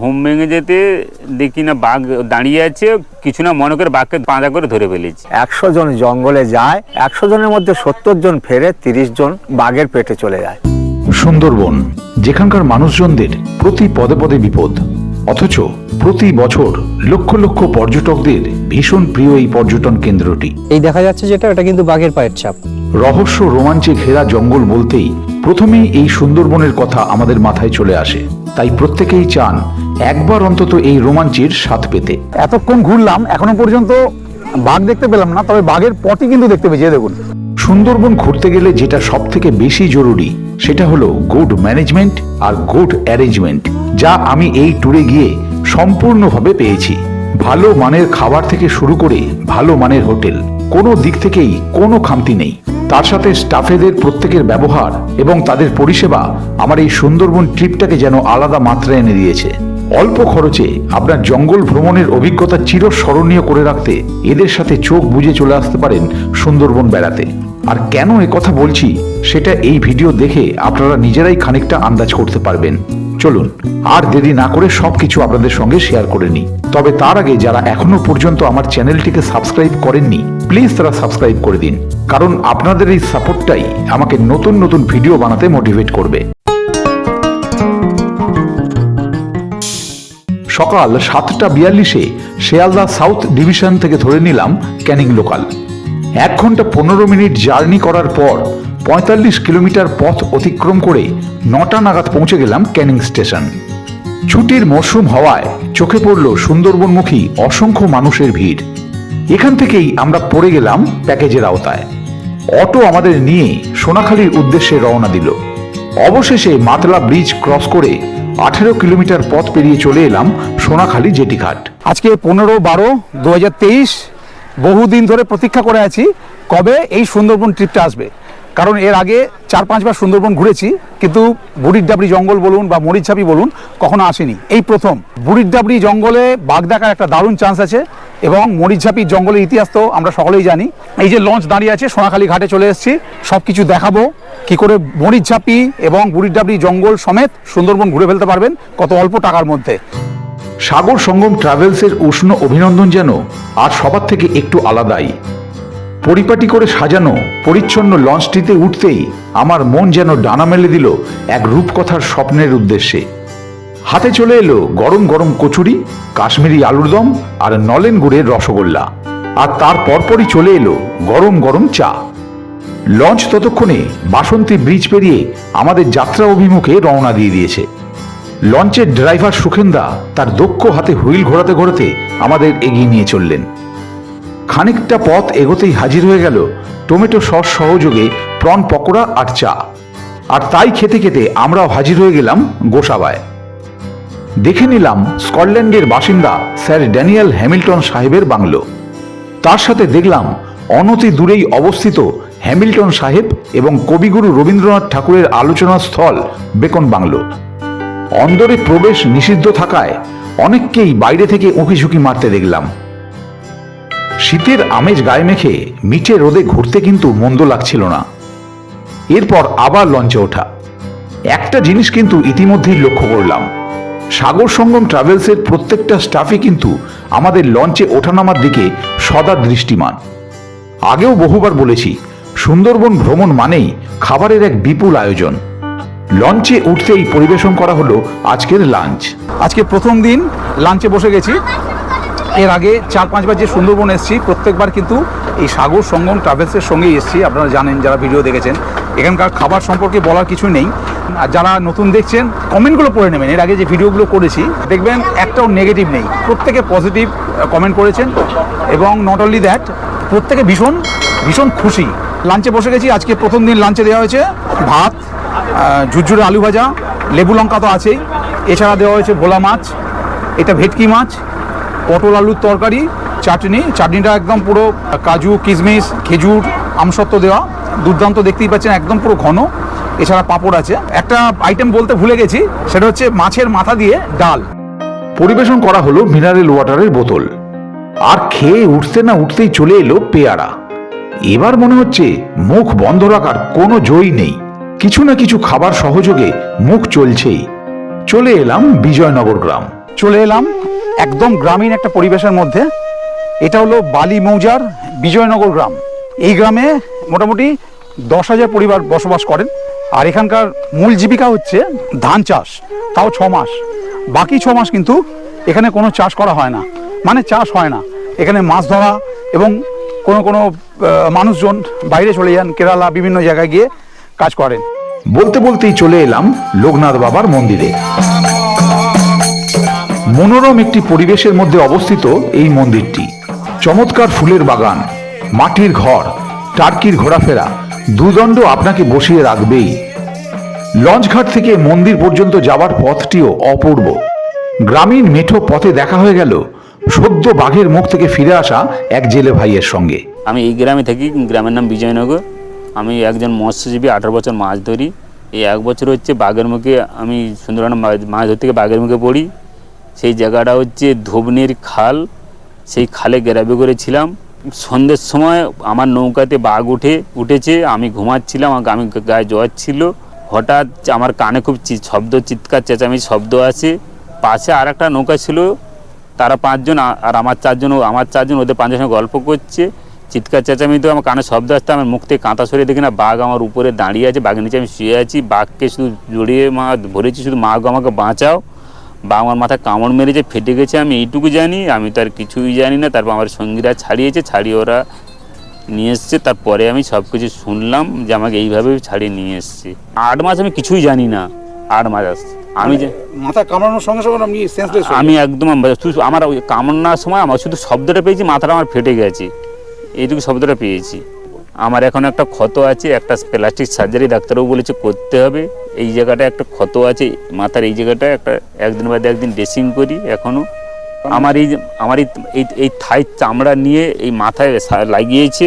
ঘুম ভেঙে যেতে দেখি না বাঘ দাঁড়িয়ে আছে কিছু না মনে করে বাঘকে বাঁধা করে ধরে ফেলেছি। একশো জন জঙ্গলে যায় একশো জনের মধ্যে সত্তর জন ফেরে তিরিশ জন বাঘের পেটে চলে যায়। সুন্দরবন যেখানকার মানুষজনদের প্রতি পদে পদে বিপদ। অথচ প্রতি বছর লক্ষ লক্ষ পর্যটকদের ভীষণ প্রিয় এই পর্যটন কেন্দ্রটি। এই দেখা যাচ্ছে যেটা এটা কিন্তু বাঘের পায়ের ছাপ। রহস্য রোমাঞ্চে ঘেরা জঙ্গল বলতেই প্রথমেই এই সুন্দরবনের কথা আমাদের মাথায় চলে আসে। তাই প্রত্যেকেই চান একবার অন্তত এই রোমাঞ্চের স্বাদ পেতে। এতক্ষণ ঘুরলাম এখনও পর্যন্ত বাঘ দেখতে পেলাম না তবে বাঘের পটি কিন্তু দেখতে পেয়েছি দেখুন। সুন্দরবন ঘুরতে গেলে যেটা সব থেকে বেশি জরুরি সেটা হলো গুড ম্যানেজমেন্ট আর গুড অ্যারেঞ্জমেন্ট যা আমি এই ট্যুরে গিয়ে সম্পূর্ণভাবে পেয়েছি। ভালো মানের খাবার থেকে শুরু করে ভালো মানের হোটেল কোনো দিক থেকেই কোনো খামতি নেই। তার সাথে স্টাফেদের প্রত্যেকের ব্যবহার এবং তাদের পরিষেবা আমার এই সুন্দরবন ট্রিপটাকে যেন আলাদা মাত্রায় এনে দিয়েছে। অল্প খরচে আপনার জঙ্গল ভ্রমণের অভিজ্ঞতা চিরস্মরণীয় করে রাখতে এদের সাথে চোখ বুজে চলে আসতে পারেন সুন্দরবন বেড়াতে। আর কেন এ কথা বলছি, সেটা এই ভিডিও দেখে আপনারা নিজেরাই খানিকটা আন্দাজ করতে পারবেন। চলুন, আর দেরি না করে সবকিছু আপনাদের সঙ্গে শেয়ার করে নিই। তবে তার আগে যারা এখনও পর্যন্ত আমার চ্যানেলটিকে সাবস্ক্রাইব করেননি, প্লিজ তারা সাবস্ক্রাইব করে দিন, কারণ আপনাদের এই সাপোর্টটাই আমাকে নতুন নতুন ভিডিও বানাতে মোটিভেট করবে। সকাল সাতটা বিয়াল্লিশে শেয়ালদা সাউথ ডিভিশন থেকে ধরে নিলাম ক্যানিং লোকাল। এক ঘণ্টা পনেরো মিনিট জার্নি করার পর পঁয়তাল্লিশ কিলোমিটার পথ অতিক্রম করে নটা নাগাদ পৌঁছে গেলাম ক্যানিং স্টেশন। ছুটির মরশুম হওয়ায় চোখে পড়ল সুন্দরবনমুখী অসংখ্য মানুষের ভিড়। এখান থেকেই আমরা পড়ে গেলাম প্যাকেজের আওতায়। অটো আমাদের নিয়ে সোনাখালীর উদ্দেশ্যে রওনা দিল। অবশেষে মাতলা ব্রিজ ক্রস করে আঠেরো কিলোমিটার পথ পেরিয়ে চলে এলাম সোনাখালী জেটিঘাট। আজকে পনেরো বারো দু বহুদিন ধরে প্রতীক্ষা করে আছি কবে এই সুন্দরবন ট্রিপটা আসবে। কারণ এর আগে চার পাঁচবার সুন্দরবন ঘুরেছি, কিন্তু বুড়ির ডাবরি জঙ্গল বলুন বা মরিচাপি বলুন, কখনো আসেনি। এই প্রথম। বুড়ির ডাবরি জঙ্গলে বাঘ দেখার একটা দারুণ চান্স আছে এবং মরিচঝাপি জঙ্গলের ইতিহাস তো আমরা সকলেই জানি। এই যে লঞ্চ দাঁড়িয়ে আছে, সোনাখালী ঘাটে চলে এসেছি সব কিছু দেখাবো। কি করে মরিচঝাপি এবং বুড়ির ডাবরি জঙ্গল সমেত সুন্দরবন ঘুরে ফেলতে পারবেন, কত অল্প টাকার মধ্যে। সাগর সঙ্গম ট্রাভেলসের উষ্ণ অভিনন্দন যেন আর সবার থেকে একটু আলাদাই। পরিপাটি করে সাজানো পরিচ্ছন্ন লঞ্চটিতে উঠতেই আমার মন যেন ডানা মেলে দিল এক রূপকথার স্বপ্নের উদ্দেশ্যে। হাতে চলে এলো গরম গরম কচুরি, কাশ্মীরি আলুর দম আর নলেন গুড়ের রসগোল্লা। আর তার পরপরই চলে এলো গরম গরম চা। লঞ্চ ততক্ষণে বাসন্তী ব্রিজ পেরিয়ে আমাদের যাত্রা অভিমুখে রওনা দিয়ে দিয়েছে। লঞ্চের ড্রাইভার সুখেন্দা তার দক্ষ হাতে হুইল ঘোরাতে ঘোরাতে আমাদের এগিয়ে নিয়ে চললেন। খানিকটা পথ এগোতেই হাজির হয়ে গেল টমেটো সস সহযোগে প্রন পকোড়া আর চা। আর তাই খেতে খেতে আমরাও হাজির হয়ে গেলাম গোসাবায়। দেখে নিলাম স্কটল্যান্ডের বাসিন্দা স্যার ড্যানিয়েল হ্যামিল্টন সাহেবের বাংলো। তার সাথে দেখলাম অনতি দূরেই অবস্থিত হ্যামিল্টন সাহেব এবং কবিগুরু রবীন্দ্রনাথ ঠাকুরের আলোচনা স্থল বেকন বাংলো। অন্দরে প্রবেশ নিষিদ্ধ থাকায় অনেককেই বাইরে থেকে উঁকি ঝুঁকি মারতে দেখলাম। শীতের আমেজ গায়ে মেখে মিঠে রোদে ঘুরতে কিন্তু মন্দ লাগছিল না। এরপর আবার লঞ্চে ওঠা। একটা জিনিস কিন্তু ইতিমধ্যেই লক্ষ্য করলাম। সাগর সঙ্গম ট্রাভেলসের প্রত্যেকটা স্টাফই কিন্তু আমাদের লঞ্চে ওঠানামার দিকে সদা দৃষ্টিমান। আগেও বহুবার বলেছি, সুন্দরবন ভ্রমণ মানেই খাবারের এক বিপুল আয়োজন। লঞ্চে উঠতেই পরিবেশন করা হলো আজকের লাঞ্চ। আজকে প্রথম দিন লাঞ্চে বসে গেছি। এর আগে চার পাঁচবার যে সুন্দরবন এসেছি, প্রত্যেকবার কিন্তু এই সাগর সঙ্গম ট্রাভেলসের সঙ্গেই এসেছি। আপনারা জানেন যারা ভিডিও দেখেছেন। এখানকার খাবার সম্পর্কে বলার কিছু নেই। আর যারা নতুন দেখছেন, কমেন্টগুলো পড়ে নেবেন। এর আগে যে ভিডিওগুলো করেছি, দেখবেন একটাও নেগেটিভ নেই। প্রত্যেকে পজিটিভ কমেন্ট করেছেন। এবং নট অনলি দ্যাট প্রত্যেকে ভীষণ ভীষণ খুশি। লাঞ্চে বসে গেছি। আজকে প্রথম দিন লাঞ্চে দেওয়া হয়েছে ভাত ঝুরঝুরে আলু ভাজা, লেবু লঙ্কা তো আছেই। এছাড়া দেওয়া হয়েছে ভোলা মাছ। এটা ভেটকি মাছ। পটল আলুর তরকারি, চাটনি, চাটনিটা একদম পুরো কাজু, কিশমিশ, খেজুর আমসত্ব দেওয়া। দুর্দান্ত দেখতেই পাচ্ছেন, একদম পুরো ঘন। এছাড়া পাঁপড় আছে। একটা আইটেম বলতে ভুলে গেছি, সেটা হচ্ছে মাছের মাথা দিয়ে ডাল। পরিবেশন করা হলো মিনারেল ওয়াটারের বোতল। আর খেয়ে উঠতে না উঠতেই চলে এলো পেয়ারা। এবার মনে হচ্ছে মুখ বন্ধ রাখার কোনো জয়ী নেই। কিছু না কিছু খাবার সহযোগে মুখ চলছেই। চলে এলাম বিজয়নগর গ্রাম। চলে এলাম একদম গ্রামীণ একটা পরিবেশের মধ্যে, এটা হলো বালি মৌজার বিজয়নগর গ্রাম। এই গ্রামে মোটামুটি দশ হাজার পরিবার বসবাস করেন, আর এখানকার মূল জীবিকা হচ্ছে ধান চাষ, তাও ছ মাস। বাকি ছ মাস কিন্তু এখানে কোনো চাষ করা হয় না। মানে চাষ হয় না। এখানে মাছ ধরা এবং কোনো কোনো মানুষজন বাইরে চলে যান, কেরালা, বিভিন্ন জায়গায় গিয়ে কাজ করেন। বলতে বলতেই চলে এলাম লোকনাথ বাবার মন্দিরে। মনোরম একটি পরিবেশের মধ্যে অবস্থিত এই মন্দিরটি। চমৎকার ফুলের বাগান, মাটির ঘর, টার্কির ঘোরাফেরা, দুদণ্ড আপনাকে বসিয়ে রাখবেই। লঞ্চঘাট থেকে মন্দির পর্যন্ত যাওয়ার পথটিও অপূর্ব। গ্রামীণ মেঠো পথে দেখা হয়ে গেল সদ্য বাঘের মুখ থেকে ফিরে আসা এক জেলে ভাইয়ের সঙ্গে। আমি এই গ্রামে থাকি, গ্রামের নাম বিজয়নগর। আমি একজন মৎস্যজীবী, আঠারো বছর মাছ ধরি। এই এক বছর হচ্ছে বাঘের মুখে আমি সুন্দরবন মাছ ধরতে গিয়ে বাঘের মুখে পড়ি। সেই জায়গাটা হচ্ছে ধবনির খাল। সেই খালে গ্রাবে করেছিলাম। সন্ধ্যের সময় আমার নৌকাতে বাঘ উঠে, উঠেছে। আমি ঘুমাচ্ছিলাম আমি গায়ে জ্বর ছিল। হঠাৎ আমার কানে খুব শব্দ, চিৎকার, চেঁচামেচি, শব্দ আছে পাশে আর একটা নৌকা ছিল। তারা পাঁচজন আর আমার চারজন আমার চারজন ওদের পাঁচজনের সঙ্গে গল্প করছে। চিৎকার চেঁচামেচিতে আমার কানে শব্দ আসতে, আমার মুখ থেকে কাঁথা সরিয়ে দেখি না, বাঘ আমার উপরে দাঁড়িয়ে আছে, বাঘের নিচে আমি শুয়ে আছি। বাঘকে শুধু জড়িয়ে মা, ধরেছি, শুধু মা গো আমাকে বাঁচাও। বা আমার মাথায় কামড় মেরেছে ফেটে গেছে আমি এইটুকু জানি আমি তো আর কিছুই জানি না। তারপর আমার সঙ্গীরা ছাড়িয়েছে ছাড়িয়ে ওরা নিয়ে এসছে। তারপরে আমি সব কিছু শুনলাম যে আমাকে এইভাবে ছাড়িয়ে নিয়ে এসছে। আট মাস আমি কিছুই জানি না। আট মাস আসছে। আমি যে মাথা কামড়ানোর সঙ্গে সঙ্গে আপনি সেন্সলেস আমি একদম আমার ওই কামড়ার সময় আমার শুধু শব্দটা পেয়েছি মাথাটা আমার ফেটে গেছে। এইটুকু শব্দটা পেয়েছি। আমার এখন একটা ক্ষত আছে একটা প্লাস্টিক সার্জারি ডাক্তারবাবু বলেছে করতে হবে। এই জায়গাটা একটা ক্ষত আছে মাথার এই জায়গাটা একটা একদিন বাদে একদিন ড্রেসিং করি এখনও আমার এই আমার এই এই- থাই চামড়া নিয়ে এই মাথায় লাগিয়েছে।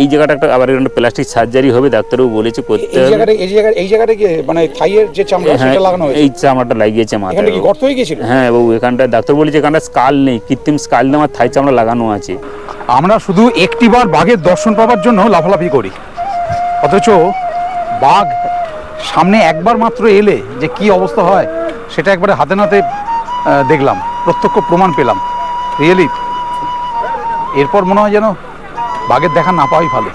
এই জায়গাটা একটা আবার একটা প্লাস্টিক সার্জারি হবে ডাক্তারবাবু বলেছে করতে হবে। এই জায়গাটা এই জায়গাটা কি মানে থাইয়ের যে চামড়া হ্যাঁ সেটা লাগানো হয়েছে? এই চামড়াটা লাগিয়েছে এখানে মাথায় কি গর্ত হয়ে হ্যাঁ বাবু এখানটা ডাক্তার বলেছে এখানটা স্কাল নেই কৃত্রিম স্কাল নেই আমার থাই চামড়া লাগানো আছে। আমরা শুধু একটিবার বাঘের দর্শন পাওয়ার জন্য লাফালাফি করি। অথচ বাঘ সামনে একবার মাত্র এলে যে কি অবস্থা হয় সেটা একবারে হাতে নাতে দেখলাম প্রত্যক্ষ প্রমাণ পেলাম। রিয়েলি এরপর মনে হয় যেন বাঘের দেখা না পাওয়াই ভালো।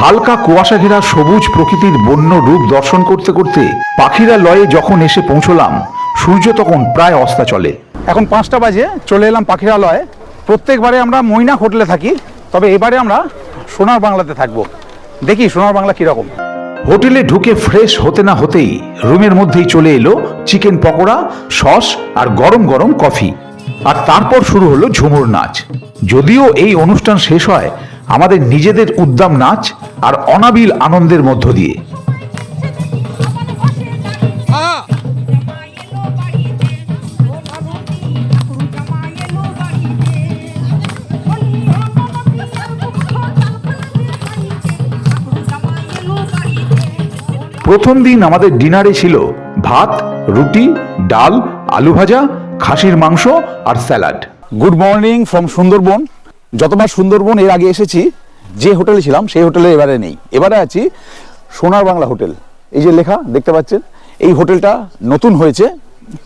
হালকা কুয়াশা ঘেরা সবুজ প্রকৃতির বন্য রূপ দর্শন করতে করতে পাখিরা লয়ে যখন এসে পৌঁছলাম সূর্য তখন প্রায় অস্তা চলে এখন পাঁচটা বাজে চলে এলাম পাখিরালয়ে। প্রত্যেকবারে আমরা মৈনা হোটেলে থাকি, তবে এবারে আমরা সোনার বাংলাতে থাকব। দেখি সোনার বাংলা কীরকম। হোটেলে ঢুকে ফ্রেশ হতে না হতেই রুমের মধ্যেই চলে এলো চিকেন পকোড়া, সস আর গরম গরম কফি। আর তারপর শুরু হলো ঝুমুর নাচ। যদিও এই অনুষ্ঠান শেষ হয় আমাদের নিজেদের উদ্দাম নাচ আর অনাবিল আনন্দের মধ্য দিয়ে। প্রথম দিন আমাদের ডিনারে ছিল ভাত রুটি ডাল আলু ভাজা খাসির মাংস আর salad. Good morning from Sundarbans. যতবার সুন্দরবন এর আগে এসেছি যে হোটেলে ছিলাম সেই হোটেলে এবারে নেই। এবারে আছি সোনার বাংলা হোটেল। এই যে লেখা দেখতে পাচ্ছেন? এই হোটেলটা নতুন হয়েছে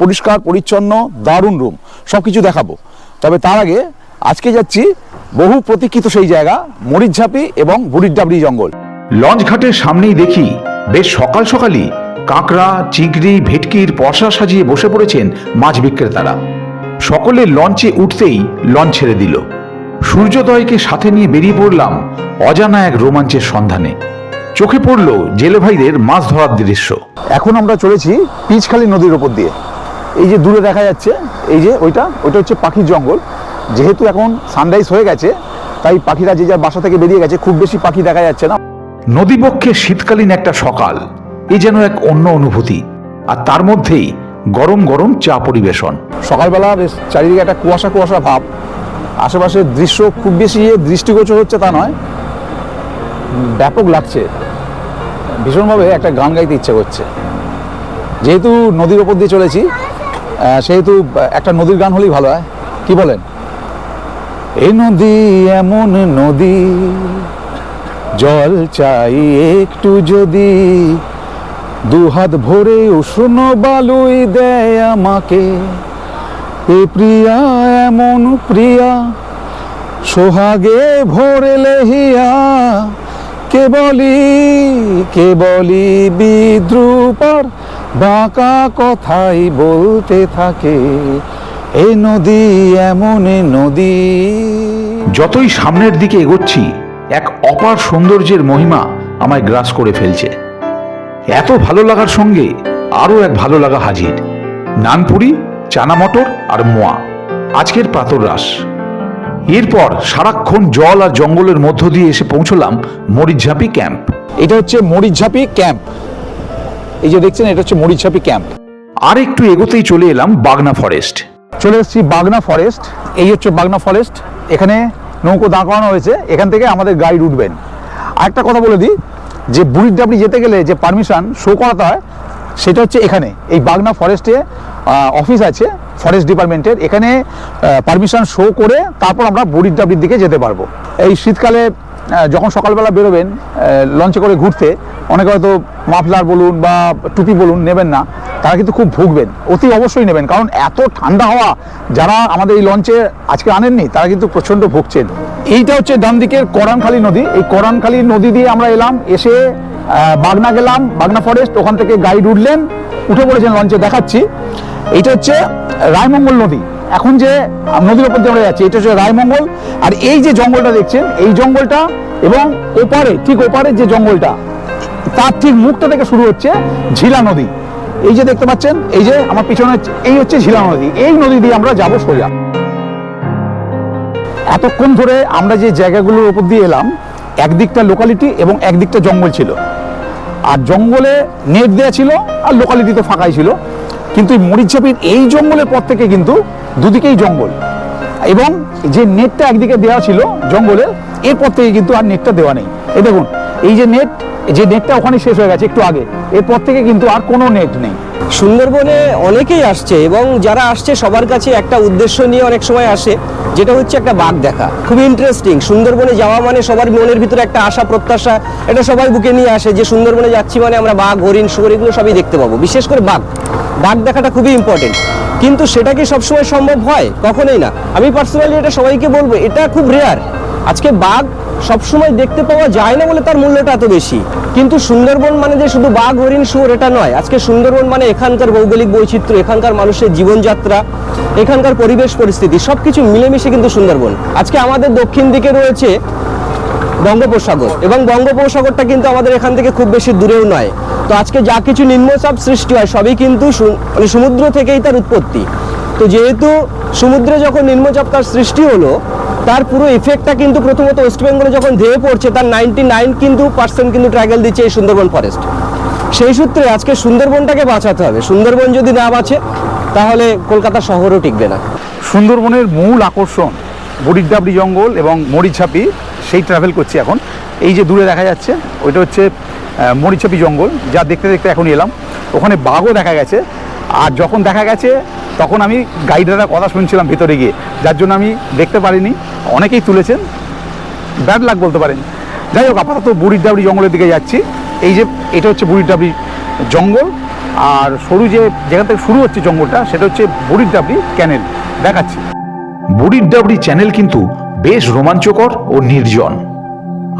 পরিষ্কার পরিচ্ছন্ন দারুণ রুম। সব কিছু দেখাবো। তবে তার আগে আজকে যাচ্ছি বহু প্রতীক্ষিত সেই জায়গা মরিচঝাপি এবং বুড়ির ডাবরি জঙ্গল। লঞ্চ ঘাটের সামনেই দেখি বেশ সকাল সকালই কাঁকড়া, চিংড়ি, ভেটকির পশা সাজিয়ে বসে পড়েছেন মাছ বিক্রেতারা। সকলে লঞ্চে উঠতেই লঞ্চ ছেড়ে দিল। সূর্যোদয়কে সাথে নিয়ে বেরিয়ে পড়লাম অজানা এক রোমাঞ্চের সন্ধানে। চোখে পড়ল জেলে ভাইদের মাছ ধরার দৃশ্য। এখন আমরা চলেছি পিচখালি নদীর ওপর দিয়ে। এই যে দূরে দেখা যাচ্ছে, এই যে ওইটা ওইটা হচ্ছে পাখির জঙ্গল। যেহেতু এখন সানরাইজ হয়ে গেছে, তাই পাখিরা যে যার বাসা থেকে বেরিয়ে গেছে, খুব বেশি পাখি দেখা যাচ্ছে না। নদীপক্ষে শীতকালীন একটা সকাল, এ যেন এক অন্য অনুভূতি, আর তার মধ্যেই গরম গরম চা পরিবেশন। সকালবেলা বেশ চারিদিকে একটা কুয়াশা কুয়াশা ভাব। আশেপাশের দৃশ্য খুব বেশি দৃষ্টিগোচর হচ্ছে তা নয়, ব্যাপক লাগছে। ভীষণভাবে একটা গান গাইতে ইচ্ছে করছে। যেহেতু নদীর ওপর দিয়ে চলেছি সেহেতু একটা নদীর গান হলেই ভালো হয়। কি বলেন? এই নদী এমন নদী জল চাই একটু যদি। দুহাত ভরে উষ্ণ বালুই দেয় আমাকে। এ প্রিয়া, এমন প্রিয়া, সোহাগে ভরে লেহিয়া। কে বলি বিদ্রুপার বাঁকা কথাই বলতে থাকে। এ নদী, এমন নদী। যতই সামনের দিকে এগোচ্ছি এক অপার সৌন্দর্যের মহিমা আমায় গ্রাস করে ফেলছে। এত ভালো লাগার সঙ্গে আরও এক ভালো লাগা হাজির। নানপুরি চানা মটর আর মোয়া। আজকের প্রাতরাস এরপর সারাক্ষণ জল আর জঙ্গলের মধ্য দিয়ে এসে পৌঁছলাম মরিচঝাপি ক্যাম্প। এটা হচ্ছে মরিচঝাপি ক্যাম্প। এই যে দেখছেন এটা হচ্ছে মরিচঝাপি ক্যাম্প। আর একটু এগোতেই চলে এলাম বাগনা ফরেস্ট। চলে এসেছি বাগনা ফরেস্ট। এই হচ্ছে বাগনা ফরেস্ট। এখানে নৌকো দাঁড় করানো হয়েছে, এখান থেকে আমাদের গাইড উঠবেন আরেকটা কথা বলে দিই, যে বুড়ির যেতে গেলে যে পারমিশন শো করাতে হয়, সেটা হচ্ছে এখানে। এই বাগনা ফরেস্টে অফিস আছে ফরেস্ট ডিপার্টমেন্টের এখানে পারমিশন শো করে তারপর আমরা বুড়ির দিকে যেতে পারব। এই শীতকালে যখন সকালবেলা বেরোবেন লঞ্চে করে ঘুরতে, অনেকে হয়তো মাফলার বলুন বা টুপি বলুন নেবেন না, তারা কিন্তু খুব ভুগবেন। অতি অবশ্যই নেবেন, কারণ এত ঠান্ডা হাওয়া যারা আমাদের এই লঞ্চে আজকে আনেননি, তারা কিন্তু প্রচণ্ড ভুগছেন। এইটা হচ্ছে ডান দিকের করানখালী নদী। এই করানখালী নদী দিয়ে আমরা এলাম, এসে বাগনা গেলাম, বাগনা ফরেস্ট ওখান থেকে গাইড উঠলেন, উঠে পড়েছেন লঞ্চে দেখাচ্ছি। এইটা হচ্ছে রায়মঙ্গল নদী। এখন যে নদীর ওপর দিয়ে যাচ্ছি, এটা হচ্ছে রায়মঙ্গল আর এই যে জঙ্গলটা দেখছেন, এই জঙ্গলটা এবং ওপারে, ঠিক ওপারে যে জঙ্গলটা, তার ঠিক মুখটা থেকে শুরু হচ্ছে ঝিলা নদী। এই যে দেখতে পাচ্ছেন, এই যে আমার পিছনে এই হচ্ছে ঝিলা নদী। এই নদী দিয়ে আমরা যাব সোজা। এতক্ষণ ধরে আমরা যে জায়গাগুলোর উপর দিয়ে এলাম, একদিকটা লোকালিটি এবং একদিকটা জঙ্গল ছিল। আর জঙ্গলে নেট দেওয়া ছিল, আর লোকালিটি তো ফাঁকাই ছিল। কিন্তু মরিচঝাপির এই জঙ্গলের পর থেকে কিন্তু দুদিকেই জঙ্গল। এবং যে নেটটা একদিকে দেওয়া ছিল জঙ্গলে, এরপর থেকে কিন্তু আর নেটটা দেওয়া নেই। এই দেখুন, এই যে নেট, যে নেটটা ওখানে শেষ হয়ে গেছে একটু আগে, এরপর থেকে কিন্তু আর কোনো নেট নেই। সুন্দরবনে অনেকেই আসছে এবং যারা আসছে সবার কাছে একটা উদ্দেশ্য নিয়ে অনেক সময় আসে, যেটা হচ্ছে একটা বাঘ দেখা। খুবই ইন্টারেস্টিং সুন্দরবনে যাওয়া মানে সবার মনের ভিতরে একটা আশা, প্রত্যাশা, এটা সবাই বুকে নিয়ে আসে যে সুন্দরবনে যাচ্ছি মানে আমরা বাঘ, হরিণ শুয়োর এগুলো সবই দেখতে পাবো। বিশেষ করে বাঘ। বাঘ দেখাটা খুবই ইম্পর্টেন্ট কিন্তু সেটা কি সবসময় সম্ভব হয়? কখনোই না। আমি পার্সোনালি এটা সবাইকে বলব, এটা খুব রেয়ার আজকে বাঘ সবসময় দেখতে পাওয়া যায় না বলে তার মূল্যটা এত বেশি। কিন্তু সুন্দরবন মানে যে শুধু বাঘ, হরিণ, শুয়োর, এটা নয়। আজকে সুন্দরবন মানে এখানকার ভৌগোলিক বৈচিত্র্য, এখানকার মানুষের জীবনযাত্রা, এখানকার পরিবেশ পরিস্থিতি, সবকিছু মিলেমিশে কিন্তু সুন্দরবন। আজকে আমাদের দক্ষিণ দিকে রয়েছে বঙ্গোপসাগর। এবং বঙ্গোপসাগরটা কিন্তু আমাদের এখান থেকে খুব বেশি দূরেও নয়। তো আজকে যা কিছু নিম্নচাপ সৃষ্টি হয় সবই কিন্তু মানে সমুদ্র থেকেই তার উৎপত্তি। তো যেহেতু সমুদ্রে যখন নিম্নচাপ তার সৃষ্টি হলো, তার পুরো ইফেক্টটা কিন্তু প্রথমত ওয়েস্ট বেঙ্গলে যখন ধেয়ে পড়ছে, তার নাইনটি নাইন কিন্তু পার্সেন্ট কিন্তু ট্রাগেল দিচ্ছে এই সুন্দরবন ফরেস্ট সেই সূত্রে আজকে সুন্দরবনটাকে বাঁচাতে হবে। সুন্দরবন যদি না বাঁচে, তাহলে কলকাতা শহরও টিকবে না। সুন্দরবনের মূল আকর্ষণ বড়িরডাবড়ি জঙ্গল এবং মরিচাপি সেই ট্রাভেল করছি এখন। এই যে দূরে দেখা যাচ্ছে, ওইটা হচ্ছে মরিচাপি জঙ্গল, যা দেখতে দেখতে এখন এলাম। ওখানে বাঘও দেখা গেছে। আর যখন দেখা গেছে, তখন আমি গাইডেরা কথা শুনছিলাম ভিতরে গিয়ে। যার জন্য আমি দেখতে পারিনি। অনেকেই তুলেছেন। ব্যাড লাগ বলতে পারেন। যাই হোক, আপাতত বুড়ির ডাবড়ি জঙ্গলের দিকে যাচ্ছি। এই যে, এটা হচ্ছে বুড়ির ডাবড়ি জঙ্গল। আর সরু যে, যেখান থেকে শুরু হচ্ছে জঙ্গলটা, সেটা হচ্ছে বুড়ির ডাবড়ি ক্যানেল দেখাচ্ছি। বুড়ির ডাবড়ি চ্যানেল কিন্তু বেশ রোমাঞ্চকর ও নির্জন।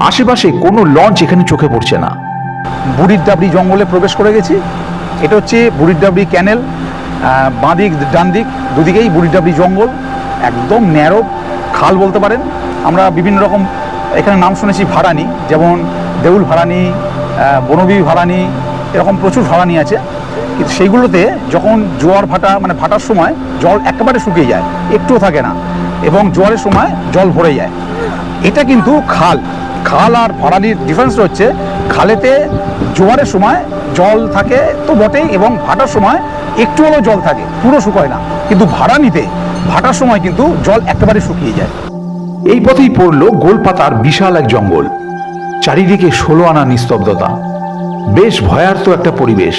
আশেপাশে কোনো লঞ্চ এখানে চোখে পড়ছে না। বুড়ির ডাবড়ি জঙ্গলে প্রবেশ করে গেছি। এটা হচ্ছে বুড়ির ডাবড়ি ক্যানেল আহ, বাঁ দিক ডান দিক দুদিকেই বুড়ির ডাবড়ি জঙ্গল একদম ন্যারো খাল বলতে পারেন। আমরা বিভিন্ন রকম এখানে নাম শুনেছি ভাড়ানি যেমন দেউল ভাড়ানি বনবী ভাড়ানি এরকম প্রচুর ভাড়ানি আছে। কিন্তু সেইগুলোতে যখন জোয়ার ভাটা মানে ভাটার সময় জল একেবারে শুকিয়ে যায় একটুও থাকে না এবং জোয়ারের সময় জল ভরে যায়। এটা কিন্তু খাল। খাল আর ভাড়ানির ডিফারেন্স হচ্ছে খালেতে জোয়ারের সময় জল থাকে তো বটেই এবং ভাটার সময় একটু হলেও জল থাকে, পুরো শুকায় না। কিন্তু ভাড়া নিতে ভাটার সময় কিন্তু জল একেবারে শুকিয়ে যায়। এই পথেই পড়ল গোলপাতার বিশাল এক জঙ্গল। চারিদিকে ষোলো আনা নিস্তব্ধতা। বেশ ভয়ার্ত একটা পরিবেশ।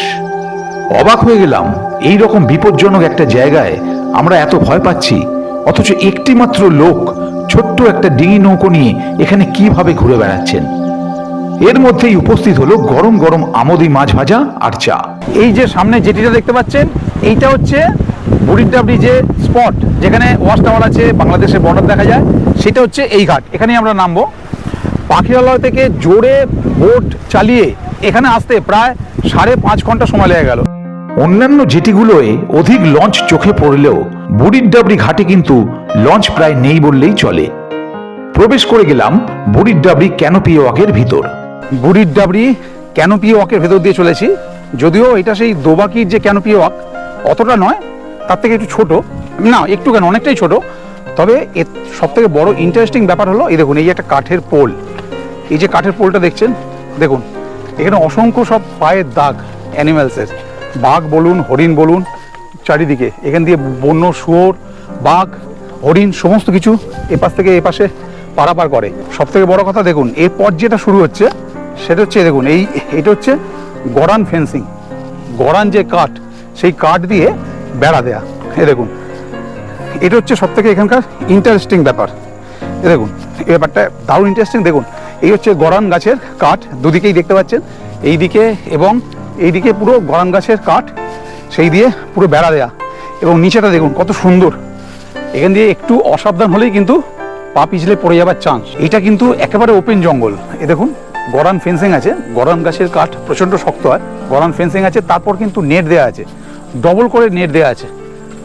অবাক হয়ে গেলাম, এই রকম বিপজ্জনক একটা জায়গায় আমরা এত ভয় পাচ্ছি, অথচ একটি মাত্র লোক ছোট্ট একটা ডিঙি নৌকো নিয়ে এখানে কীভাবে ঘুরে বেড়াচ্ছেন? এর মধ্যেই উপস্থিত হলো গরম গরম আমদি মাছ ভাজা আর চা। এই যে সামনে যেটিটা দেখতে পাচ্ছেন, এইটা হচ্ছে বুড়িড্ডা ব্রিজে স্পট যেখানে ওয়াচ টাওয়ার আছে, বাংলাদেশের বর্ডার দেখা যায়, সেটা হচ্ছে এই ঘাট। এখানেই আমরা নামবো। পাখিরালয় থেকে জোরে বোট চালিয়ে এখানে আসতে প্রায় সাড়ে পাঁচ ঘণ্টা সময় লেগে গেল। অন্যান্য জেটিগুলোয় অধিক লঞ্চ চোখে পড়লেও বুড়িরডাবরি ঘাটে কিন্তু লঞ্চ প্রায় নেই বললেই চলে। প্রবেশ করে গেলাম বুড়িরডাবরি ক্যানোপি ওয়াকের ভিতর। বুড়ির ডাবরি ক্যানোপি ওয়াকের ভেতর দিয়ে চলেছি। যদিও এটা সেই দোবাকির যে ক্যানোপি ওয়াক, অতটা নয়, তার থেকে একটু ছোট। না একটু কেন অনেকটাই ছোট। তবে এর সব থেকে বড় ইন্টারেস্টিং ব্যাপার হলো, এই দেখুন, এই একটা কাঠের পোল। এই যে কাঠের পোলটা দেখছেন? দেখুন, এখানে অসংখ্য সব পায়ের দাগ অ্যানিম্যালসের বাঘ বলুন, হরিণ বলুন, চারিদিকে। এখান দিয়ে বন্য, শুয়োর, বাঘ, হরিণ, সমস্ত কিছু এপাশ থেকে এপাশে পারাপার করে। সব থেকে বড় কথা দেখুন, এরপর যেটা শুরু হচ্ছে সেটা হচ্ছে দেখুন, এই, এটা হচ্ছে গড়ান ফেন্সিং গড়ান যে কাঠ, সেই কাঠ দিয়ে বেড়া দেয়া। এ দেখুন, এটা হচ্ছে সব থেকে এখানকার ইন্টারেস্টিং ব্যাপার। এ দেখুন, এই ব্যাপারটা দারুণ ইন্টারেস্টিং দেখুন, এই হচ্ছে গড়ান গাছের কাঠ, দুদিকেই দেখতে পাচ্ছেন। এই দিকে এবং এই দিকে পুরো গড়ান গাছের কাঠ, সেই দিয়ে পুরো বেড়া দেয়া। এবং নিচেটা দেখুন, কত সুন্দর। এখান দিয়ে একটু অসাবধান হলেই কিন্তু পা পিছলে পড়ে যাবার চান্স এটা কিন্তু একেবারে ওপেন জঙ্গল। এ দেখুন গরান ফেন্সিং আছে গরান গাছের কাঠ প্রচণ্ড শক্ত হয় গরান ফেন্সিং আছে তারপর কিন্তু নেট দেওয়া আছে ডবল করে নেট দেওয়া আছে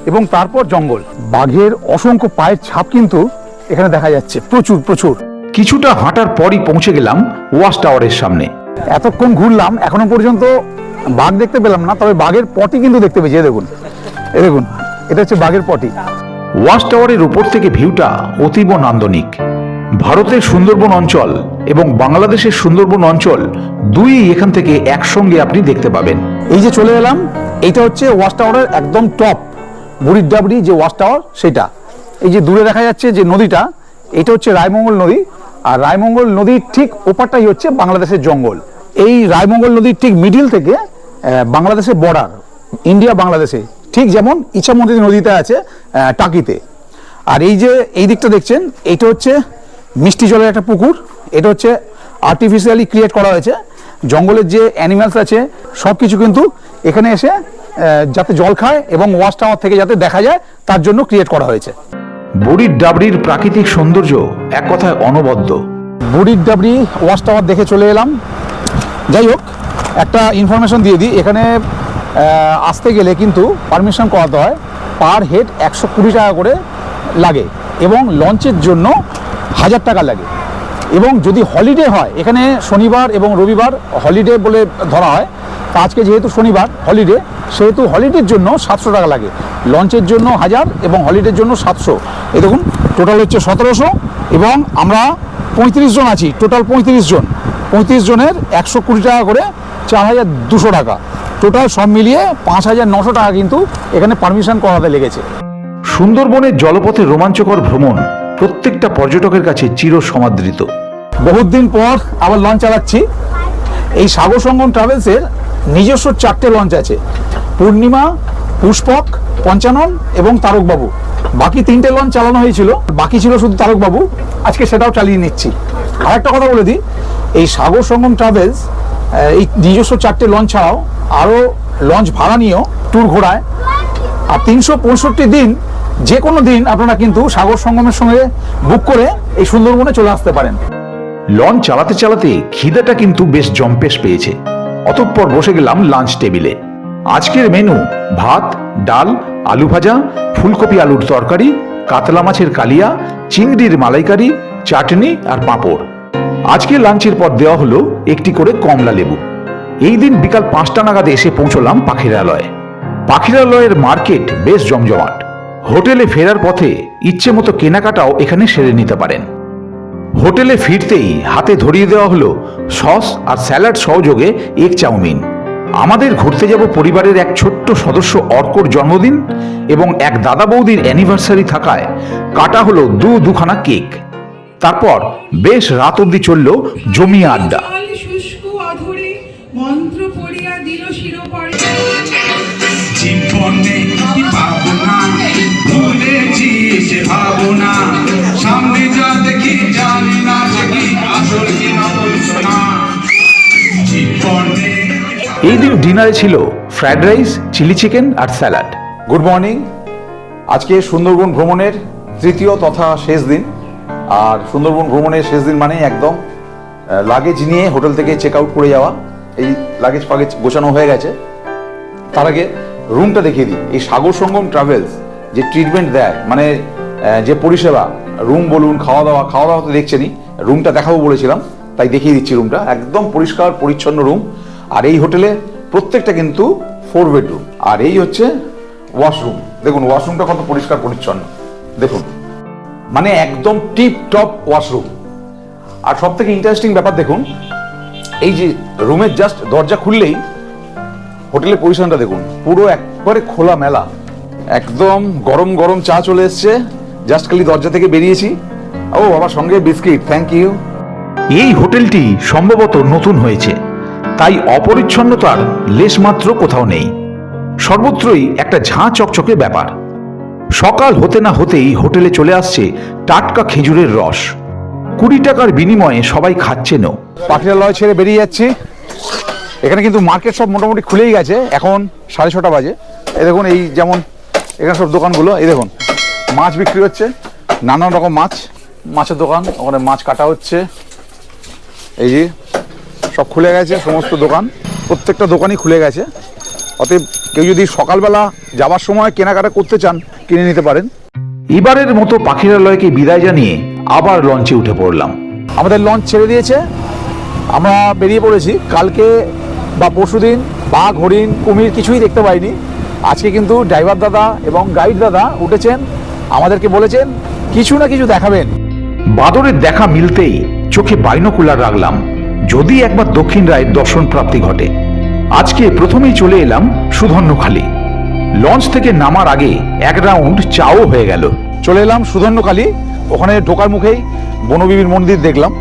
এবং তারপর জঙ্গল। বাঘের অসংখ্য পায়ের ছাপ কিন্তু এখানে দেখা যাচ্ছে প্রচুর প্রচুর। কিছুটা হাঁটার পরই পৌঁছে গেলাম ওয়াশ টাওয়ারের সামনে। এতক্ষণ ঘুরলাম এখনও পর্যন্ত বাঘ দেখতে পেলাম না তবে বাঘের পটি কিন্তু দেখতে পেয়েছি দেখুন এ দেখুন এটা হচ্ছে বাঘের পটি। ওয়াশ টাওয়ারের উপর থেকে ভিউটা অতীব নান্দনিক। ভারতের সুন্দরবন অঞ্চল এবং বাংলাদেশের সুন্দরবন অঞ্চল দুই এখান থেকে একসঙ্গে আপনি দেখতে পাবেন। এই যে চলে এলাম, এইটা হচ্ছে ওয়াচ টাওয়ারের একদম টপ। বুড়ির ডাবরি যে ওয়াচ টাওয়ার, সেটা। এই যে দূরে দেখা যাচ্ছে যে নদীটা, এটা হচ্ছে রায়মঙ্গল নদী। আর রায়মঙ্গল নদীর ঠিক ওপারটাই হচ্ছে বাংলাদেশের জঙ্গল। এই রায়মঙ্গল নদীর ঠিক মিডিল থেকে বাংলাদেশের বর্ডার ইন্ডিয়া বাংলাদেশে, ঠিক যেমন ইছামতি নদীতে আছে টাকিতে। আর এই যে এই দিকটা দেখছেন এইটা হচ্ছে মিষ্টি জলের একটা পুকুর এটা হচ্ছে আর্টিফিশিয়ালি ক্রিয়েট করা হয়েছে। জঙ্গলের যে অ্যানিমালস আছে সব কিছু কিন্তু এখানে এসে যাতে জল খায় এবং ওয়াচ টাওয়ার থেকে যাতে দেখা যায় তার জন্য ক্রিয়েট করা হয়েছে। বুড়ির ডাবরির প্রাকৃতিক সৌন্দর্য এক কথায় অনবদ্য। বুড়ির ডাবরি ওয়াচ টাওয়ার দেখে চলে এলাম। যাই হোক একটা ইনফরমেশন দিয়ে দিই। এখানে আসতে গেলে কিন্তু পারমিশন করাতে হয় পার হেড একশো কুড়ি টাকা করে লাগে। এবং লঞ্চের জন্য হাজার টাকা লাগে। এবং যদি হলিডে হয়, এখানে শনিবার এবং রবিবার হলিডে বলে ধরা হয়, তা আজকে যেহেতু শনিবার হলিডে সেহেতু হলিডের জন্য সাতশো টাকা লাগে। লঞ্চের জন্য হাজার এবং হলিডের জন্য সাতশো। এই দেখুন টোটাল হচ্ছে সতেরোশো এবং আমরা পঁয়ত্রিশ জন আছি টোটাল পঁয়ত্রিশ জন। পঁয়ত্রিশ জনের একশো কুড়ি টাকা করে চার হাজার দুশো টাকা। টোটাল সব মিলিয়ে পাঁচ হাজার নশো টাকা কিন্তু এখানে পারমিশন করাতে লেগেছে। সুন্দরবনের জলপথে রোমাঞ্চকর ভ্রমণ প্রত্যেকটা পর্যটকের কাছে চির সমাদৃত বহুত দিন পর আবার লঞ্চ চালাচ্ছি। এই সাগর সঙ্গম ট্রাভেলসের নিজস্ব চারটে লঞ্চ আছে। পূর্ণিমা, পুষ্পক, পঞ্চানন এবং তারকবাবু। বাকি তিনটে লঞ্চ চালানো হয়েছিল। বাকি ছিল শুধু তারকবাবু। আজকে সেটাও চালিয়ে নিচ্ছি। আর একটা কথা বলে দিই, এই সাগর সঙ্গম ট্রাভেলস এই নিজস্ব চারটে লঞ্চ ছাড়াও আরও লঞ্চ ভাড়া নিয়েও ট্যুর ঘোরায়। আর তিনশো পঁয়ষট্টি দিন যে কোনো দিন আপনারা কিন্তু সাগর সঙ্গমের সঙ্গে বুক করে এই সুন্দরবনে চলে আসতে পারেন। লঞ্চ চালাতে চালাতে খিদাটা কিন্তু বেশ জম্পেশ পেয়েছে। অতঃপর বসে গেলাম লাঞ্চ টেবিলে আজকের মেনু ভাত, ডাল, আলু ভাজা, ফুলকপি আলুর তরকারি, কাতলা মাছের কালিয়া, চিংড়ির মালাইকারি, চাটনি আর পাঁপড়। আজকে লাঞ্চের পর দেওয়া হলো একটি করে কমলা লেবু। এই দিন বিকাল পাঁচটা নাগাদ এসে পৌঁছলাম পাখিরালয়ে। পাখিরালয়ের মার্কেট বেশ জমজমাট। হোটেলে ফেরার পথে ইচ্ছে মতো কেনাকাটাও এখানে সেরে নিতে পারেন। হোটেলে ফিরতেই হাতে ধরিয়ে দেওয়া হলো সস আর স্যালাড সহযোগে এক চাউমিন। আমাদের ঘুরতে যাব পরিবারের এক ছোট্ট সদস্য অর্কর জন্মদিন এবং এক দাদা বৌদির অ্যানিভার্সারি থাকায় কাটা হলো দু দুখানা কেক। তারপর বেশ রাত অবধি চলল জমিয়ে আড্ডা। মন্ত্র পড়িয়া দিল শিরোপরে জীবনে সে ভাবনা। সামনে যা দেখি জানি না দেখি আসল কি নকল এই দিন ডিনারে ছিল ফ্রাইড রাইস চিলি চিকেন আর স্যালাড। Good morning. আজকে সুন্দরবন ভ্রমণের তৃতীয় তথা শেষ দিন। আর সুন্দরবন ভ্রমণের শেষ দিন মানেই একদম লাগেজ নিয়ে হোটেল থেকে চেক আউট করে যাওয়া। এই লাগেজ ফাগেজ গোছানো হয়ে গেছে। তার আগে রুমটা দেখিয়ে দিই। এই সাগর সঙ্গম ট্রাভেলস যে ট্রিটমেন্ট দেয় মানে যে পরিষেবা রুম বলুন খাওয়া দাওয়া খাওয়া দাওয়া তো দেখছেনই রুমটা দেখাবো বলেছিলাম, তাই দেখিয়ে দিচ্ছি রুমটা একদম পরিষ্কার, পরিচ্ছন্ন রুম আর এই হোটেলে প্রত্যেকটা কিন্তু ফোর বেডরুম আর এই হচ্ছে ওয়াশরুম দেখুন ওয়াশরুমটা কত পরিষ্কার, পরিচ্ছন্ন, দেখুন মানে একদম টিপ টপ ওয়াশরুম আর সব থেকে ইন্টারেস্টিং ব্যাপার দেখুন, এই যে রুমের জাস্ট দরজা খুললেই, হোটেলের পজিশনটা দেখুন, পুরো একবারে খোলা মেলা একদম গরম গরম চা চলে এসছে। জাস্ট খালি দরজা থেকে বেরিয়েছি। ও বাবা সঙ্গে বিস্কিট থ্যাংক ইউ এই হোটেলটি সম্ভবত নতুন হয়েছে তাই অপরিচ্ছন্নতার লেশমাত্র কোথাও নেই। সর্বত্রই একটা ঝাঁ চকচকে ব্যাপার। সকাল হতে না হতেই হোটেলে চলে আসছে টাটকা খেজুরের রস। কুড়ি টাকার বিনিময়ে সবাই খাচ্ছেনও। পাখিরালয় ছেড়ে বেরিয়ে যাচ্ছি। এখানে কিন্তু মার্কেট সব মোটামুটি খুলেই গেছে। এখন সাড়ে ছটা বাজে। এই দেখুন এই যেমন এখানে সব দোকানগুলো, এই দেখুন, মাছ বিক্রি হচ্ছে, নানান রকম মাছ, মাছের দোকান, ওখানে মাছ কাটা হচ্ছে, এই যে সব খুলে গেছে, সমস্ত দোকান, প্রত্যেকটা দোকানই খুলে গেছে, অতএব কেউ যদি সকালবেলা যাবার সময় কেনাকাটা করতে চান, কিনে নিতে পারেন। এবারের মতো পাখিরালয়কে বিদায় জানিয়ে আবার লঞ্চে উঠে পড়লাম। আমাদের লঞ্চ ছেড়ে দিয়েছে। আমরা বেরিয়ে পড়েছি। কালকে বা পরশুদিন বাঘ হরিণ কুমির কিছুই দেখতে পাইনি। আজকে কিন্তু ড্রাইভার দাদা এবং গাইড দাদা উঠেছেন আমাদেরকে বলেছেন কিছু না কিছু দেখাবেন। বাদরের দেখা মিলতেই চোখে বাইনোকুলার রাখলাম যদি একবার দক্ষিণ রায়ের দর্শন প্রাপ্তি ঘটে। আজকে প্রথমেই চলে এলাম সুধন্যখালি। লঞ্চ থেকে নামার আগে এক রাউন্ড চাও হয়ে গেল। চলে এলাম সুধন্যকালী ওখানে ঢোকার মুখেই বনবিবির মন্দির দেখলাম।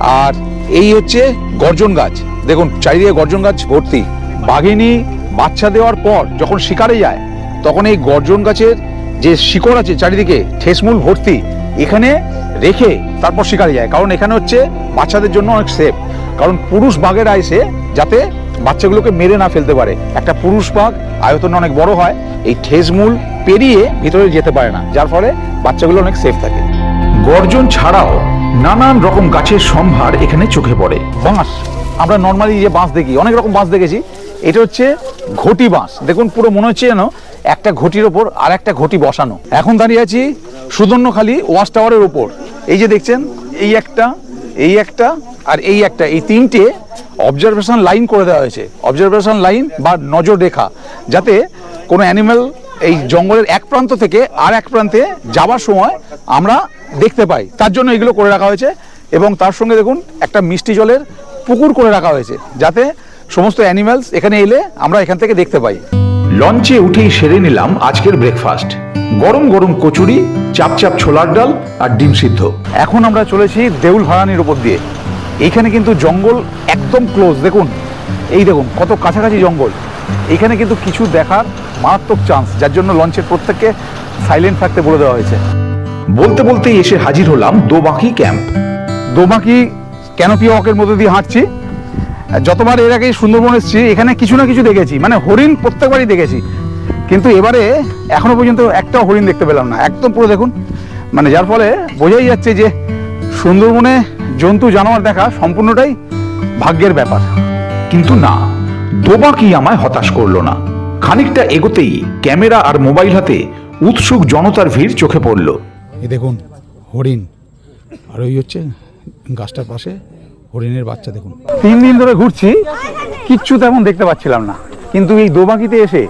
আর এই হচ্ছে গর্জন গাছ। দেখুন চারিদিকে গর্জন গাছ ভর্তি। বাঘিনী বাচ্চা দেওয়ার পর যখন শিকারে যায়, তখন এই গর্জন গাছের যে শিকড় আছে চারিদিকে ঠেসমূল ভর্তি, এখানে রেখে তারপর শিকারে যায়। কারণ এখানে হচ্ছে বাচ্চাদের জন্য অনেক সেফ কারণ পুরুষ বাঘেরা এসে যাতে বাচ্চাগুলোকে মেরে না ফেলতে পারে। একটা পুরুষ বাঘ আয়তন অনেক বড় হয়, এই ঠেসমূল পেরিয়ে ভিতরে যেতে পারে না। যার ফলে বাচ্চাগুলো অনেক সেফ থাকে। গর্জন ছাড়াও নানান রকম গাছের সম্ভার এখানে চোখে পড়ে। বাঁশ। আমরা নর্মালি যে বাঁশ দেখি, অনেক রকম বাঁশ দেখেছি। এটা হচ্ছে ঘটি বাঁশ। দেখুন, পুরো মনে হচ্ছে যেন একটা ঘটির ওপর আর একটা ঘটি বসানো। এখন দাঁড়িয়ে আছি সুদর্ণখালি ওয়াশ টাওয়ারের ওপর। এই যে দেখছেন, এই একটা এই একটা আর এই একটা, এই তিনটে অবজারভেশন লাইন করে দেওয়া হয়েছে। অবজারভেশন লাইন বা নজর রেখা যাতে কোনো অ্যানিম্যাল এই জঙ্গলের এক প্রান্ত থেকে আর এক প্রান্তে যাবার সময় আমরা দেখতে পাই। তার জন্য এগুলো করে রাখা হয়েছে এবং তার সঙ্গে দেখুন, একটা মিষ্টি জলের পুকুর করে রাখা হয়েছে, যাতে সমস্ত অ্যানিম্যালস এখানে এলে আমরা এখান থেকে দেখতে পাই। লঞ্চে উঠেই সেরে নিলাম আজকের ব্রেকফাস্ট। গরম গরম কচুরি চাপ চাপ ছোলার ডাল আর ডিম সিদ্ধ। এখন আমরা চলেছি দেউল ভাড়ানির উপর দিয়ে। এইখানে কিন্তু জঙ্গল একদম ক্লোজ দেখুন। এই দেখুন কত কাছাকাছি জঙ্গল। এখানে কিন্তু কিছু দেখার মারাত্মক চান্স যার জন্য লঞ্চের প্রত্যেককে সাইলেন্ট থাকতে বলে দেওয়া হয়েছে। বলতে বলতেই এসে হাজির হলাম দোবাকি ক্যাম্প দোমাকি ক্যানোপি ওয়াকের মধ্যে দিয়ে হাঁটছি? যতবার এর আগে সুন্দরবন এসেছি, এখানে কিছু না কিছু দেখেছি। মানে হরিণ প্রত্যেকবারই দেখেছি। কিন্তু এবারে এখনও পর্যন্ত একটাও হরিণ দেখতে পেলাম না। একদম পুরো দেখুন। মানে যার ফলে বোঝাই যাচ্ছে যে সুন্দরবনে জন্তু, জানোয়ার দেখা সম্পূর্ণটাই ভাগ্যের ব্যাপার। কিন্তু না দোবাকি আমায় হতাশ করল না? খানিকটা এগোতেই ক্যামেরা আর মোবাইল হাতে উৎসুক জনতার ভিড় চোখে পড়ল। এই দেখুন, হরিণ। আর ওই হচ্ছে গাছটার পাশে হরিণের বাচ্চা দেখুন। তিন দিন ধরে ঘুরছি, কিচ্ছু তেমন দেখতে পাচ্ছিলাম না। কিন্তু এই দোবাকিতে এসে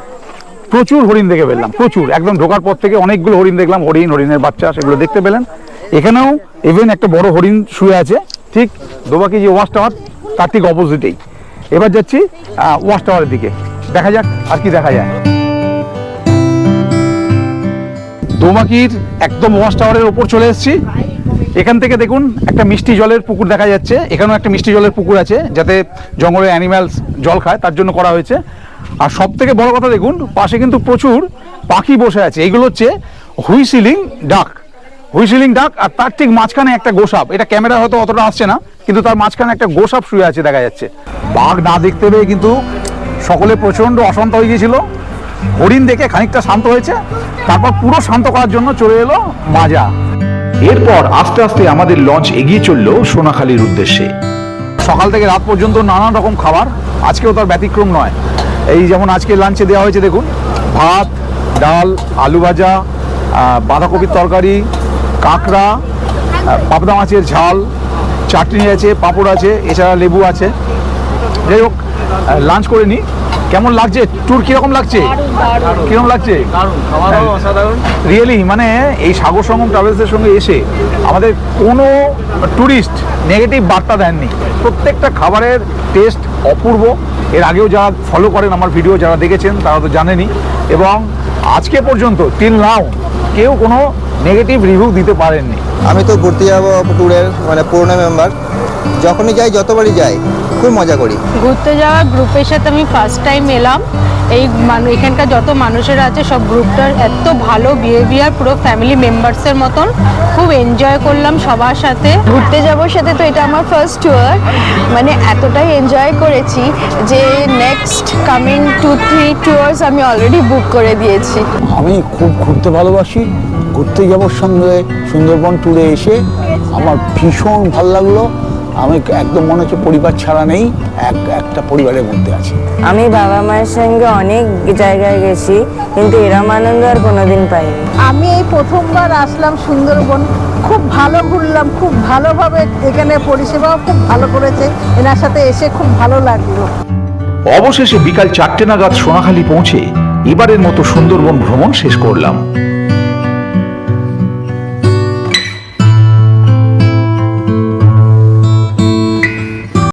প্রচুর হরিণ দেখে পেলাম প্রচুর। একদম ঢোকার পর থেকে অনেকগুলো হরিণ দেখলাম, হরিণ, হরিণের বাচ্চা, সেগুলো দেখতে পেলেন। এখানেও ইভেন একটা বড় হরিণ শুয়ে আছে, ঠিক দোবাকি যে ওয়াশ টাওয়ার, তার ঠিক অপোজিটেই এবার যাচ্ছি ওয়াশ টাওয়ারের দিকে। দেখা যাক আর কি দেখা যায়। দোমাকির একদম ওয়াশ টাওয়ারের ওপর চলে এসেছি। এখান থেকে দেখুন, একটা মিষ্টি জলের পুকুর দেখা যাচ্ছে। এখানেও একটা মিষ্টি জলের পুকুর আছে, যাতে জঙ্গলের অ্যানিম্যালস জল খায়, তার জন্য করা হয়েছে। আর সব থেকে বড় কথা দেখুন, পাশে কিন্তু প্রচুর পাখি বসে আছে। এইগুলো হচ্ছে হুইসিলিং ডাক। হুইসিলিং ডাক, আর তার ঠিক মাঝখানে একটা গোসাপ। এটা ক্যামেরা হয়তো অতটা আসছে না, কিন্তু তার মাঝখানে একটা গোসাপ শুয়ে আছে দেখা যাচ্ছে। বাঘ না দেখতে পেয়ে কিন্তু সকলে প্রচণ্ড অশান্ত হয়ে গিয়েছিল। হরিণ দেখে খানিকটা শান্ত হয়েছে। তারপর পুরো শান্ত করার জন্য চলে এলো মাজা এরপর আস্তে আস্তে আমাদের লঞ্চ এগিয়ে চলল সোনাখালীর উদ্দেশ্যে। সকাল থেকে রাত পর্যন্ত নানান রকম খাবার, আজকেও তার ব্যতিক্রম নয়। এই যেমন আজকে লাঞ্চে দেওয়া হয়েছে, দেখুন, ভাত, ডাল, আলু ভাজা বাঁধাকপির তরকারি, কাঁকড়া পাবদা মাছের ঝাল, চাটনি আছে, পাঁপড় আছে, এছাড়া লেবু আছে। যাই হোক লাঞ্চ করে নিই কেমন লাগছে? ট্যুর কীরকম লাগছে? কীরকম লাগছে? রিয়েলি মানে এই সাগর সঙ্গম ট্রাভেলসের সঙ্গে এসে আমাদের কোনো ট্যুরিস্ট নেগেটিভ বার্তা দেননি। প্রত্যেকটা খাবারের টেস্ট অপূর্ব। এর আগেও যারা ফলো করেন আমার ভিডিও যারা দেখেছেন তারা তো জানেনি। এবং আজকে পর্যন্ত টিল নাও কেউ কোনো নেগেটিভ রিভিউ দিতে পারেননি। আমি তো ঘুরতে যাব ট্যুরের মানে পুরোনো মেম্বার যখনই যাই যতবারই যাই খুব মজা করি। ঘুরতে যাওয়া গ্রুপের সাথে আমি ফার্স্ট টাইম এলাম। এই মানু এখানকার যত মানুষের আছে সব গ্রুপটার এত ভালো বিহেভিয়ার পুরো ফ্যামিলি মেম্বার্সের মতন। খুব এনজয় করলাম সবার সাথে। ঘুরতে যাওয়ার সাথে তো এটা আমার ফার্স্ট ট্যুর মানে এতটাই এনজয় করেছি যে next coming two three tours আমি অলরেডি বুক করে দিয়েছি। আমি খুব ঘুরতে ভালোবাসি। ঘুরতে যাবার সঙ্গে সুন্দরবন ট্যুরে এসে। আমার ভীষণ ভালো লাগল। আমি একদম মনে হচ্ছে পরিবার ছাড়া নেই এক একটা পরিবারের মধ্যে আছি। আমি বাবা মায়ের সঙ্গে অনেক জায়গায় গেছি কিন্তু এরম আনন্দ আর কোনোদিন পাইনি। আমি এই প্রথমবার আসলাম সুন্দরবন খুব ভালো ঘুরলাম খুব ভালোভাবে এখানে পরিষেবাও খুব ভালো করেছে এনার সাথে এসে খুব ভালো লাগল। অবশেষে বিকাল চারটে নাগাদ সোনাখালী পৌঁছে এবারের মতো সুন্দরবন ভ্রমণ শেষ করলাম।